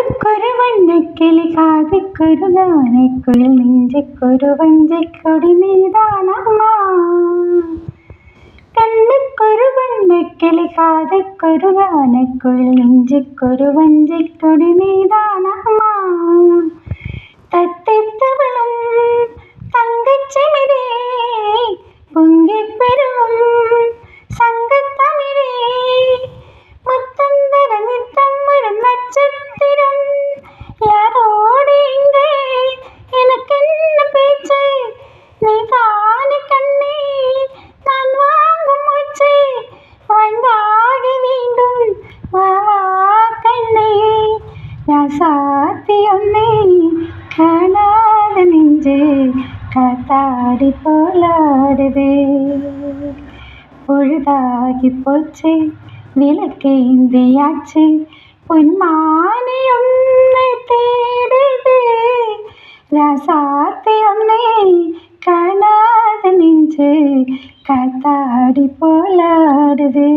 கண்ணுக்கொரு வண்ணக்கிளி காதுக்கொரு கானைக்குயில் நெஞ்சுக்கொரு வஞ்சைக் கொடி நீதானம்மா கண்ணுக்கொரு வண்ணக்கிளி காதுக்கொரு கானைக்குயில் நெஞ்சுக்கொரு வஞ்சைக் கொடி நீதானம்மா தத்தித்தவளும் ராசாத்தி ஒன்னே காணாத நெஞ்சு காத்தாடி போலாடுதே. பொழுதாகி போச்சு விளக்கேந்தியாச்சு பொன்மானி உன்னை தேடுது. ராசாத்தி ஒன்னே காணாத நெஞ்சு காத்தாடி போலாடுது.